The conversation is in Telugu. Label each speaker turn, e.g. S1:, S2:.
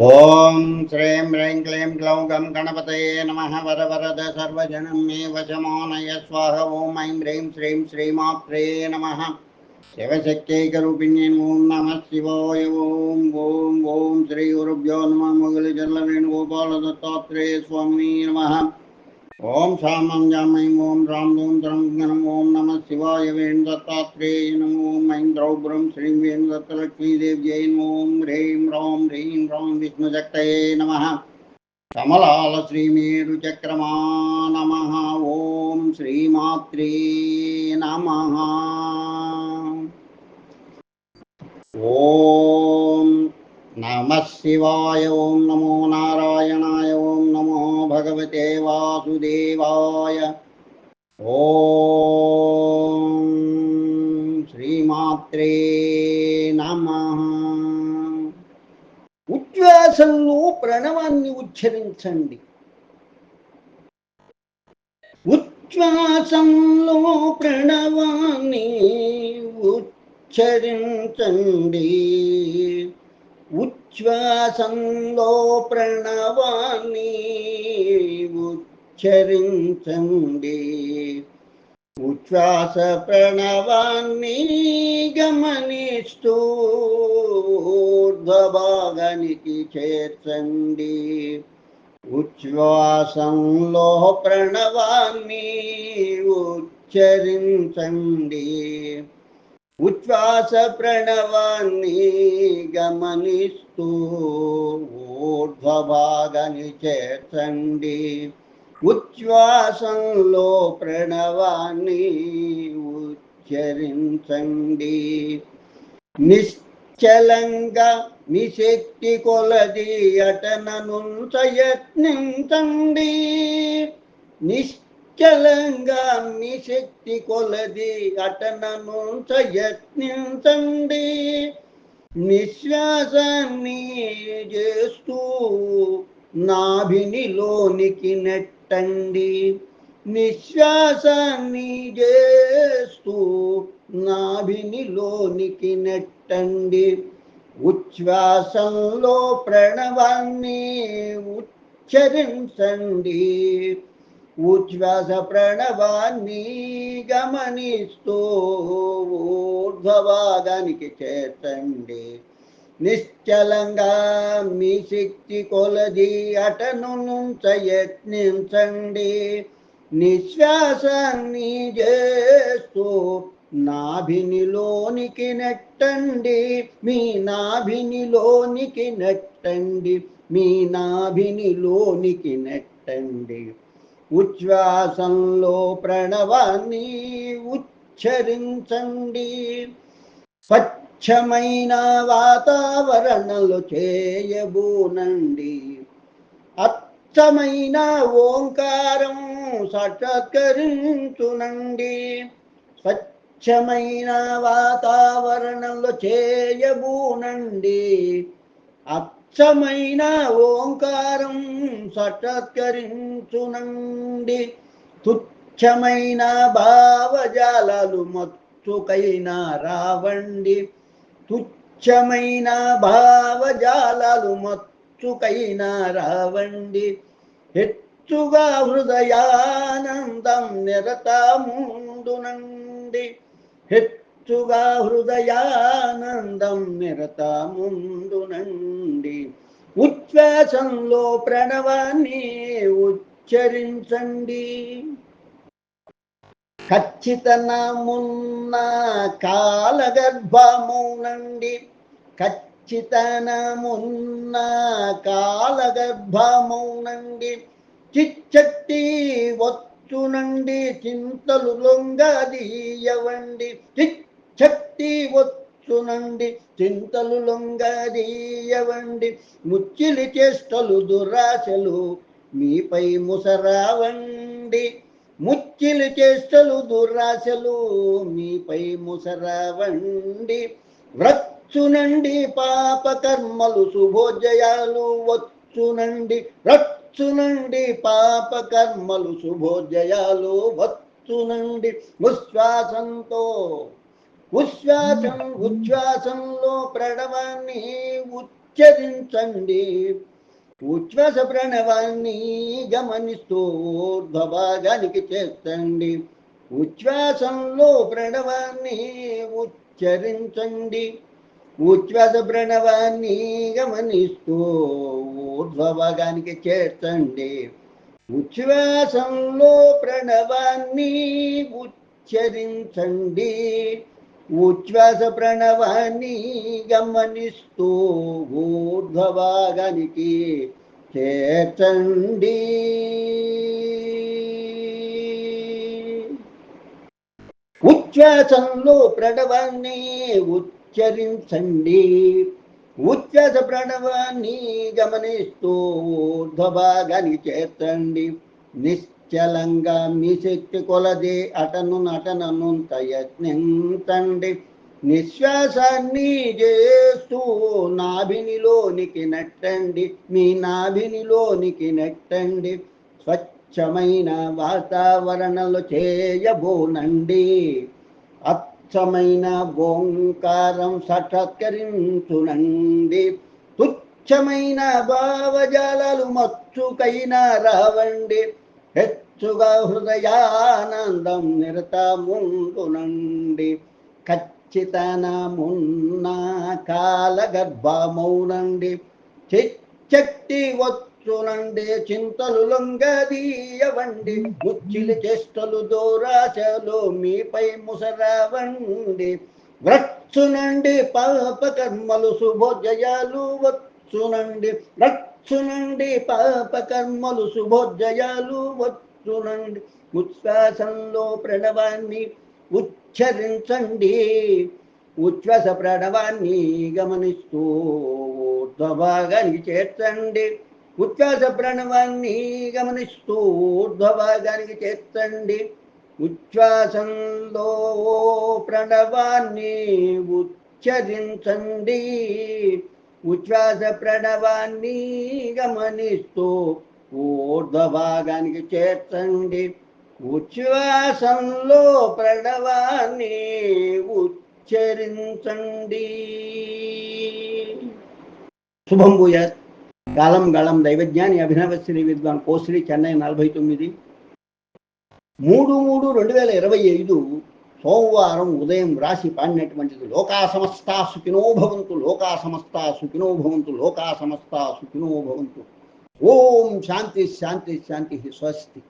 S1: ఓం శ్రీం హ్రీం క్లీం గ్లౌం గం గణపతయే నమ వర వరద సర్వజనం మే వశమానయ స్వాహ ఓం ఐం హ్రీం శ్రీం శ్రీమాత్రే నమ శివశక్తైకరూపిణ్యే ఓం నమ శివాయ ఓం ఓం ఓం శ్రీ గురుభ్యో నమ మొగలి జల్ల వేణుగోపాల దత్తాత్రేయ స్వామి నమ ఓం శామం జామయం ఓం రాం ఓం ద్రం గణం ఓం నమ శివాయ వేణు దత్తాత్రేయ నమో ఓం ఐం ద్రౌబ్రం శ్రీం వేణు దత్తలక్ష్మీదేవ్యై ఓం హ్రీం రాం హ్రీం రాం విష్ణుశక్తయే నమ కమలాల శ్రీమేరు చక్రమా నమ ఓం శ్రీమాత్రే నమ ఓం నమ శివాయ ఓం నమో నారాయణాయ ఓం నమో భగవతే వాసుదేవాయ ఓం శ్రీమాత్రే నమ ఉచ్ఛ్వాసంలో ప్రణవాన్ని ఉచ్చరించండి. ఉచ్ఛ్వాసంలో ప్రణవాన్ని ఉచ్చరించండి. ఉచ్ఛ్వాసంలో ప్రణవాన్ని ఉచ్చరించండి. ఉచ్ఛ్వాస ప్రణవాన్ని గమనిస్తూ ఊర్ధ్వభాగానికి చేర్చండి. ఉచ్ఛ్వాసంలో ప్రణవాన్ని ఉచ్చరించండి. ఉచ్ఛ్వాస ప్రణవాన్ని గమనిస్తూ ఊర్ధ్వభాగని చేర్చండి ఉచ్ఛ్వాసంలో ప్రణవాన్ని ఉచ్చరించండి. నిశ్చలంగా మీ శక్తి కొలది అటనను ప్రయత్నించండి నిశ్చలంగా మీ శక్తి కొలది అటనను ప్రయత్నించండి. నిశ్వాసాన్ని చేస్తూ నాభినిలోనికి నెట్టండి. నిశ్వాసాన్ని చేస్తూ నాభినిలోనికి నెట్టండి. ఉచ్ఛ్వాసంలో ప్రణవాన్ని ఉచ్చరించండి. ఉచ్ఛ్వాస ప్రణవాన్ని గమనిస్తూ ఊర్ధ్వవాదానికి చేర్చండి. నిశ్చలంగా మీ శక్తి కొలది అటను యత్నించండి నిశ్వాసాన్ని చేస్తూ నాభినిలోనికి నెట్టండి. మీ నాభినిలోనికి నెట్టండి. మీ నాభినిలోనికి నెట్టండి. ఉచ్ఛ్వాసంలో ప్రణవాన్ని ఉచ్చరించండి. స్వచ్ఛమైన వాతావరణంలో చేయబూనండి. అచ్చమైన ఓంకారం సాక్షాత్కరించునండి. స్వచ్ఛమైన వాతావరణంలో చేయబూనండి. స్వచ్ఛమైన ఓంకారం సటత్కరించునండి తుచ్చమైన భావజాలాలు మత్తుకైనా రావండి. తుచ్చమైన భావజాలాలు మత్తుకైనా రావండి. హెచ్చుగా హృదయానందం నిరతముండునండి హెచ్చుగా హృదయానందం నిరతముండునండి ఉచ్ఛ్వాసంలో ప్రణవాన్ని ఉచ్చరించండి. ఖచ్చితనమున్న కాలగర్భమునండి. ఖచ్చితనమున్న కాలగర్భమునండి. చిచ్చట్టి వచ్చునండి చింతలు లొంగదీయవండి. చిచ్చట్టి వచ్చునండి చింతలు లొంగదీయవండి ముచ్చిలి చేష్టలు దురాశలు మీపై ముసరావండి. ముచ్చిలి చేష్టలు దురాశలు మీపై ముసరావండి. రచ్చునండి పాప కర్మలు శుభోజయాలు వచ్చునండి. రచ్చునండి పాప కర్మలు శుభోజయాలు వచ్చునండి. ఉశ్వాసంతో ఉచ్ఛ్వాసం ఉచ్ఛ్వాసంలో ప్రణవాన్ని ఉచ్చరించండి. ఉచ్ఛ్వాస ప్రణవాన్ని గమనిస్తూ ఊర్ధ్వభాగానికి చేర్చండి. ఉచ్ఛ్వాసంలో ప్రణవాన్ని ఉచ్చరించండి. ఉచ్ఛ్వాస ప్రణవాన్ని గమనిస్తూ ఊర్ధ్వభాగానికి చేర్చండి. ఉచ్ఛ్వాసంలో ప్రణవాన్ని ఉచ్చరించండి. ఉచ్ఛ్వాస ప్రణవాన్ని గమనిస్తూ ఊర్ధ్వభాగానికి చేర్చండి. ఉచ్ఛ్వాసంలో ప్రణవాన్ని ఉచ్చరించండి. ఉచ్ఛ్వాస ప్రణవాన్ని గమనిస్తూ ఊర్ధ్వభాగానికి చేర్చండి. నిశ్చలంగా మీ శక్తి కొలది అటను నటనను ప్రయత్నించండి నిశ్వాసాన్ని చేస్తూ నాభినిలోనికి నెట్టండి. మీ నాభినిలోనికి నెట్టండి. స్వచ్ఛమైన వాతావరణంలో చేయబోనండి. అచ్చమైన ఓంకారం సాక్షాత్కరించునండి తుచ్చమైన భావజాలాలు మచ్చుకైనా రావండి. హెచ్చుగా హృదయానందం నిరతముండునండి ఖచ్చితనమున్న కాలగర్భమౌనండి చిచ్చక్తి వచ్చునండి చింతలు లొంగదీయవండి ముచ్చిలి చేష్టలు దూరాశలు మీపై ముసరావండి వ్రచ్చునండి పాప కర్మలు శుభోజయాలు వచ్చునండి వ్రచ్చునండి పాప కర్మలు శుభోజయాలు వచ్చునండి. ఉచ్ఛ్వాసంలో ప్రణవాన్ని ఉచ్చరించండి. ఉచ్ఛ్వాస ప్రణవాన్ని గమనిస్తూ ఊర్ధ్వభాగానికి చేర్చండి. ఉచ్ఛ్వాస ప్రణవాన్ని గమనిస్తూ ఊర్ధ్వభాగానికి చేర్చండి. ఉచ్ఛ్వాసంలో ప్రణవాన్ని ఉచ్చరించండి. ఉచ్ఛ్వాస ప్రణవాన్ని గమనిస్తూ ఊర్ధ్వభాగానికి చేర్చండి. ఉచ్ఛ్వాసంలో ప్రణవాన్ని ఉచ్చరించండి. శుభం భూయాత్ కాలం గళం దైవజ్ఞాని అభినవ శ్రీ విద్వాన్ కోశ్రీ చెన్నై నలభై తొమ్మిది. మూడు మూడు రెండు వేల ఇరవై ఐదు సోమవారం ఉదయం రాసి పాడినటువంటిది లోకా సమస్తా సుఖినో భవంతు లోకా సమస్తా సుఖినో భవంతు లోకా సమస్తా సుఖినో భవంతు. ఓం శాంతి శాంతి శాంతి స్వస్తి.